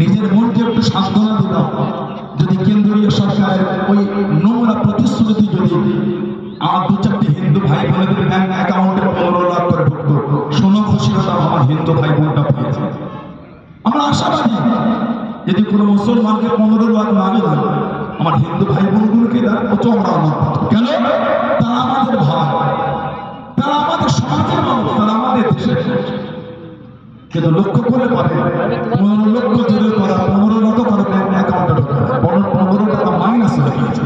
নিজের মনকে একটু সান্ত্বনা দিলাম। যদি কেন্দ্রীয় সরকারের ওই নোংরা প্রতিশ্রুতি যদি আমার দু চারটি হিন্দু ভাই বোনেদের ব্যাংক অ্যাকাউন্টে পনেরো লাখ করে ঢুকতো, শোনো খুশি হতাম আমার হিন্দু ভাই বোনটা পেয়েছে। আমরা আশাবাদী, যদি কোনো মুসলমানকে পনেরো লাখ না দেন আমার হিন্দু ভাই বোনগুলোকে কিন্তু লক্ষ্য করে পাবে। পনেরো লক্ষ জুড়ে করা পনেরো লক্ষ করে অ্যাকাউন্টে ঢোকে পনেরো টাকা মাইনাস হয়ে গিয়েছে।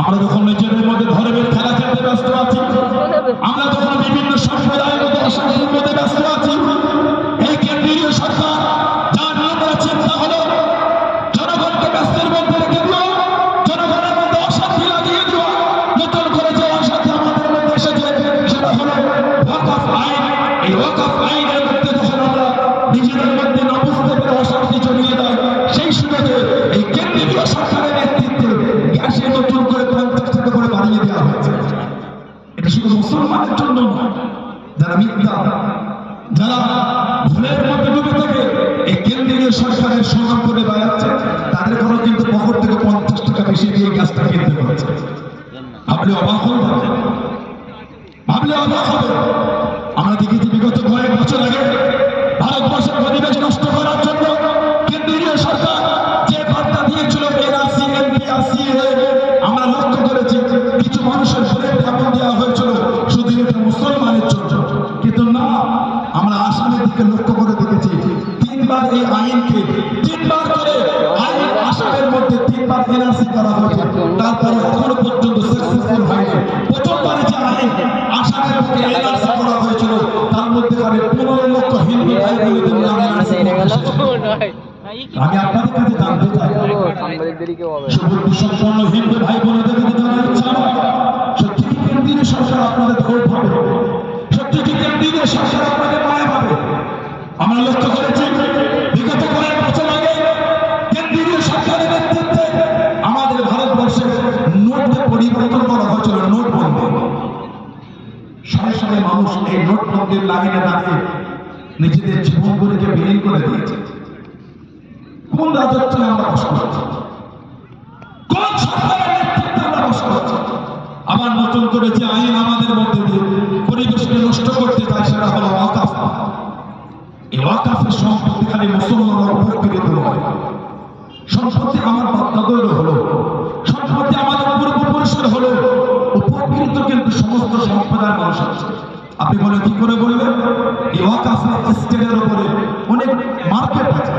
আমরা যখন নিজেদের মধ্যে ধর্মের খেলা খেলতে ব্যস্ত আছি, আমরা যখন বিভিন্ন সম্প্রদায়গত অশান্তির মধ্যে ব্যস্ত আছি। এই কেন্দ্রীয় সরকার, যার নোংরা চিন্তা হলো, জনগণকে ব্যস্তের মধ্যে রেখে দিও জনগণের মধ্যে অশান্তি লাগিয়ে দিও নতুন করে যে অশান্তি আমাদের মধ্যে এসেছে, সেটা হলো ওয়াকফ আইন এই ওয়াকফ আইনের মধ্যে নিজেদের মধ্যে না অশান্তি জড়িয়ে দেয়। সেই সুযোগে এই কেন্দ্রীয় সরকারের নেতৃত্বে গ্যাসে নতুন করে পঞ্চাশ করে বাড়িয়ে দেওয়া হয়েছে। এটা শুধু মুসলমানের জন্য নয়, যারা মিথ্যা, যারা ভুলের মধ্যে ডুবে থাকে, এই কেন্দ্রীয় সরকারের সংগ্রাম করে দিকে লক্ষ্য করে দেখেছি। তিনবার এই আইনকে তিনবার করে আইন আসামের মধ্যে তিনবার এনআরসি করা হয়েছে। তারপরে এখনও পর্যন্ত সাকসেসফুল হয়নি। প্রথমবারে যে আইন আসামের মধ্যে এনআরসি করা হয়েছিল, তার মধ্যে খালি পনেরো লক্ষ হিন্দু ভাই বোনদের নাম আমি আপনাদের কাছে জানতে চাই হবে সুবুদ্ধ সম্পন্ন হিন্দু ভাই বোনেদের কাছে জানার ইচ্ছা। সত্যি কি কেন্দ্রীয় সরকার আপনাদের ভোট পাবে সত্যি কি কেন্দ্রীয় সরকার আপনাদের মায়া পাবে আমরা লক্ষ্য করেছি। বিগত কয়েক বছর আগে কেন্দ্রীয় সরকারের নেতৃত্বে আমাদের ভারতবর্ষে নোটে পরিবর্তন করা হয়েছিল নোটবন্দি শয়ে শয়ে মানুষ এই নোটবন্দির লাইনে দাঁড়িয়ে নিজেদের জীবনগুলিকে বিলীন করে দিয়েছে। কোন রাজত্বে আমরা বাস করছি? কোন সরকারের নেতৃত্বে আমরা বাস করছি? আবার নতুন করে যে আইন আমাদের মধ্যে দিয়ে পরিবেশকে নষ্ট করতে চায়, সেটা হলো ওয়াকাফ এই ওয়াকাফের সম্পত্তি খালি মুসলমানরা উপকৃত হয় সম্পত্তি আমার বাপদাদর হলো। সম্পত্তি আমাদের পূর্বপুরুষের হলো। উপকৃত কিন্তু সমস্ত সম্প্রদায়ের মানুষ আছে। আপনি বলে কি করে বলবেন? এই ওয়াকাফের স্টেটের উপরে অনেক মার্কেট আছে।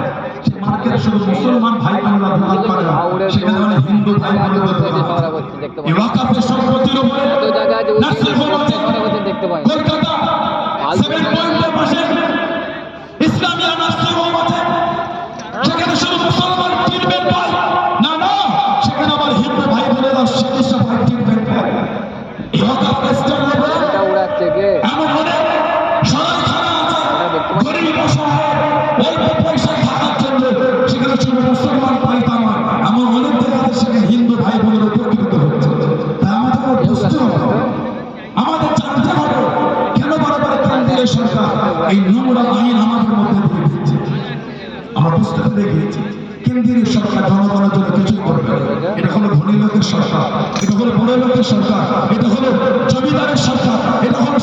সেই মার্কেট শুধু মুসলমান ভাই বোনরা দোকান করে না সেখানে অনেক হিন্দু ভাই বোনরা দোকান করে। এই ওয়াকাফের সম্পত্তির উপরে ওখানে বসে দেখতে পাই। সরকার এই নোংরা আইন আমাদের মধ্যে দিয়ে দিচ্ছে? আমরা বুঝতে পেরে গিয়েছি। কেন্দ্রীয় সরকার জনগণের জন্য কিছু করবে। এটা হলো ধনী লোকের সরকার, এটা হলো বড় লোকের সরকার, এটা হলো জমিদারের সরকার, এটা হলো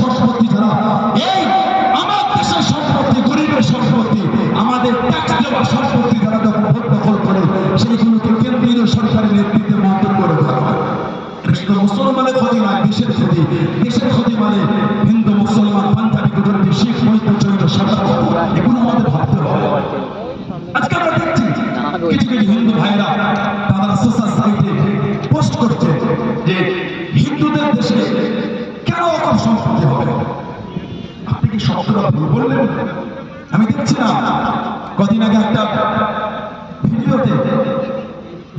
সম্পত্তি যারা এই, আমার দেশের সম্পত্তি, গরিবের সম্পত্তি, আমাদের ট্যাক্স দেওয়া সম্পত্তি যারা যখন ভোট করে সেইগুলোকে কেন্দ্রীয় সরকারের নেতৃত্বে মন্তব্য করে দেওয়া হয়। মুসলমানের ক্ষতি নয়, দেশের ক্ষতি। দেশের ক্ষতি মানে হিন্দু, মুসলমান, পাঞ্জাবি, গুজরাটি, শিখ মৈত্র জৈন সাঁতার এগুলো আমাদের ভাবতে হবে। আজকে আমরা দেখছি কিছু কিছু হিন্দু ভাইরা তারা সোশ্যাল সাইটে পোস্ট করছে যে হিন্দুদের দেশে কেন অকম সম্পত্তি হবে। ভুল বললেন? আমি দেখছিলাম কদিন আগে একটা ভিডিওতে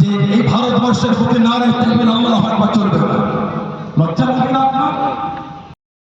যে এই ভারতবর্ষের বুকে না রাখতে আল্লাহ আকবার চলবে। লজ্জা